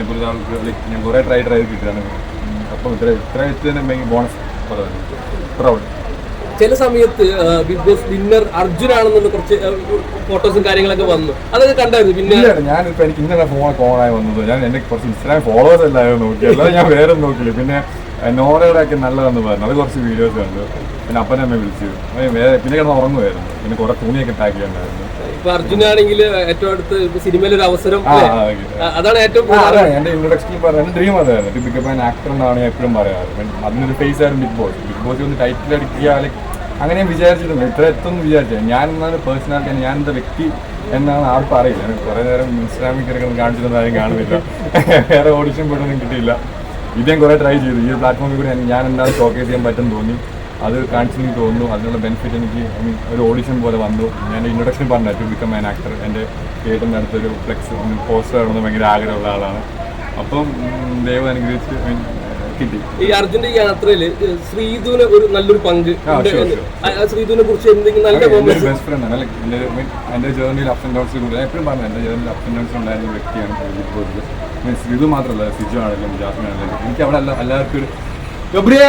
എന്നെ പോലെ ആൾക്ക് like ഞാൻ കുറേ ട്രൈ ഡ്രൈവ് കിട്ടുകയാണ് അപ്പം ഇത്ര ഇത്ര വെച്ച് തന്നെ ബോണസ് പ്രൗഡ് ചില സമയത്ത് ബിഗ് ബോസ് വിന്നർ അർജുനാണെന്നുള്ള കുറച്ച് ഫോട്ടോസും കാര്യങ്ങളൊക്കെ വന്നു. അതൊക്കെ കണ്ടായിരുന്നു പിന്നെ. ഞാൻ ഞാനിപ്പോ എനിക്ക് ഇന്നലെ ഫോൺ ആയി വന്നത്. ഞാൻ എന്റെ കുറച്ച് ഇൻസ്റ്റാഗ്രാം ഫോളോവേഴ്സ് എല്ലാവരും നോക്കി അല്ലാതെ ഞാൻ വേറെ നോക്കില്ല പിന്നെ ഏഹ്, നോറയുടെ ഒക്കെ നല്ലതെന്ന് പറഞ്ഞു. അത് കുറച്ച് വീഡിയോസ് കണ്ടു. പിന്നെ അപ്പനെ അമ്മ വിളിച്ചു. വേറെ പിന്നെ കിടന്ന് ഉറങ്ങുമായിരുന്നു പിന്നെ കുറെ തുണിയൊക്കെ ടാക്ക് ചെയ്യണ്ടായിരുന്നു ഇപ്പൊ അർജുനാണെങ്കിൽ ഏറ്റവും അടുത്ത് സിനിമയിൽ ഒരു അവസരം അതാണ് ഏറ്റവും എന്റെ ഇൻട്രൊഡക്ഷനിൽ പറഞ്ഞ എന്റെ ഡ്രീം അതായിരുന്നു ടു ബിക്കം ആൻ ആക്ടർ എന്നാണ് ഞാൻ എപ്പോഴും പറയാറ്. അതിനൊരു ഫേസ് ആയിരുന്നു ബിഗ് ബോസ് ബിഗ് ബോസ് ഒന്ന് ടൈറ്റിൽ അടിക്കുക അങ്ങനെ ഞാൻ വിചാരിച്ചിട്ടുണ്ട് ഇത്ര എത്തുമെന്ന് വിചാരിച്ചത് ഞാൻ എന്നാണ് പേഴ്സണാലിറ്റി ഞാൻ എന്താ വ്യക്തി എന്നാണ് ആർക്കും അറിയില്ല കുറെ നേരം ഇൻസ്റ്റാഗ്രാമിൽ കയറി കാണിച്ചിരുന്ന ആരും കാണുന്നില്ല. വേറെ ഓഡിഷൻ പോയിട്ടൊന്നും കിട്ടിയില്ല. ഇത് കുറെ ട്രൈ ചെയ്തു. ഈ പ്ലാറ്റ്ഫോമിൽ കൂടി ഞാൻ- എന്താണ് ഷോക്കേസ് ചെയ്യാൻ പറ്റും തോന്നി. അത് കാണിച്ചെനിക്ക് തോന്നുന്നു. അതിനുള്ള ബെനിഫിറ്റ് എനിക്ക് ഐ മീൻ ഒരു ഓഡിഷൻ പോലെ വന്നു. ഞാൻ ഇൻട്രൊഡക്ഷൻ പറഞ്ഞു ടു ബിക്കം ആൻ ആക്ടർ എന്റെ തിയേറ്ററിന്റെ അടുത്തൊരു ഫ്ലെക്സ് പോസ്റ്റർ ഇടുന്നത് ഭയങ്കര ആഗ്രഹമുള്ള ആളാണ്. അപ്പം ദൈവം അനുഗ്രഹിച്ച് ഐ കിട്ടി ഈ അർജുന്റെ യാത്രയിൽ ശ്രീധുവിന് ഒരു നല്ലൊരു പങ്ക് ശ്രീധുവിനെ കുറിച്ച് എന്തെങ്കിലും നല്ല ബെസ്റ്റ് ഫ്രണ്ട് ആണ്. ലൈക്ക് എന്റെ I mean, എന്റെ ജേർണിയിൽ അപ്പ് ആൻഡ് ഡൗൺസ് കൂടുതൽ എപ്പോഴും പറഞ്ഞു എന്റെ ജേർണിയിൽ അപ്പ് ആൻഡ് ഡൗൺസ് ഉണ്ടായിരുന്ന വ്യക്തിയാണ് ശ്രീധു മാത്രമല്ല സിജു ആണെങ്കിലും ജാസ്മിൻ ആണെങ്കിലും. എനിക്ക് അവിടെ എല്ലാവർക്കും ഒരു ഗബ്രിയേ!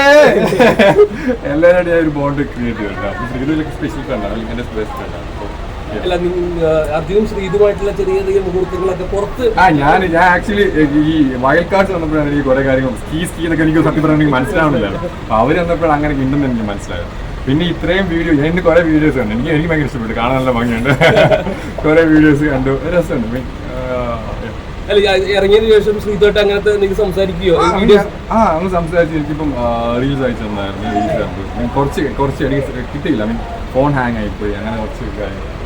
എല്ലാവരും ഒരു ബോണ്ട് ക്രിയേറ്റ് ചെയ്തിട്ടുണ്ട്. അപ്പൊ ശ്രീധുവിലേക്ക് സ്പെഷ്യൽ ഫ്രണ്ടാണ് എന്റെ ബെസ്റ്റ് ഫ്രണ്ടാണ് അല്ല അർജുനും ചെറിയ ചെറിയ മുഹൂർത്തങ്ങളൊക്കെ പുറത്ത് ആ ഞാൻ ഞാൻ ആക്ച്വലി ഈ വൈൽഡ് കാർഡ്സ് വന്നപ്പോഴാണ് എനിക്ക് കുറെ കാര്യങ്ങൾ. സ്കീ സ്കീ എന്നൊക്കെ എനിക്ക് സത്യം പറഞ്ഞാൽ എനിക്ക് മനസ്സിലാവുന്നില്ല. അപ്പൊ അവർ വന്നപ്പോഴാണ് അങ്ങനെ ഉണ്ടെന്ന് എനിക്ക് മനസ്സിലായത്. പിന്നെ ഇത്രയും വീഡിയോ ഞാൻ ഇന്ന് കുറെ വീഡിയോസ് കണ്ടു. എനിക്ക് എനിക്ക് ഭയങ്കര ഇഷ്ടപ്പെട്ടു. കാണാൻ നല്ല ഭംഗിയുണ്ട്. കുറെ വീഡിയോസ് കണ്ടു. രസമുണ്ട്. ഇറങ്ങിയതിനു ശേഷം അങ്ങനത്തെ നിങ്ങൾ സംസാരിക്കുകയോ വീഡിയോസ്? ആ അങ്ങ് സംസാരിച്ച് എനിക്കിപ്പം റീൽസ് അയച്ചു തന്നായിരുന്നു. റീൽസ് കണ്ടു ഞാൻ കുറച്ച് കുറച്ച് എനിക്ക് കിട്ടിയില്ല. മീൻ ഫോൺ ഹാങ് ആയിപ്പോയി. അങ്ങനെ കുറച്ച് കാര്യങ്ങൾ.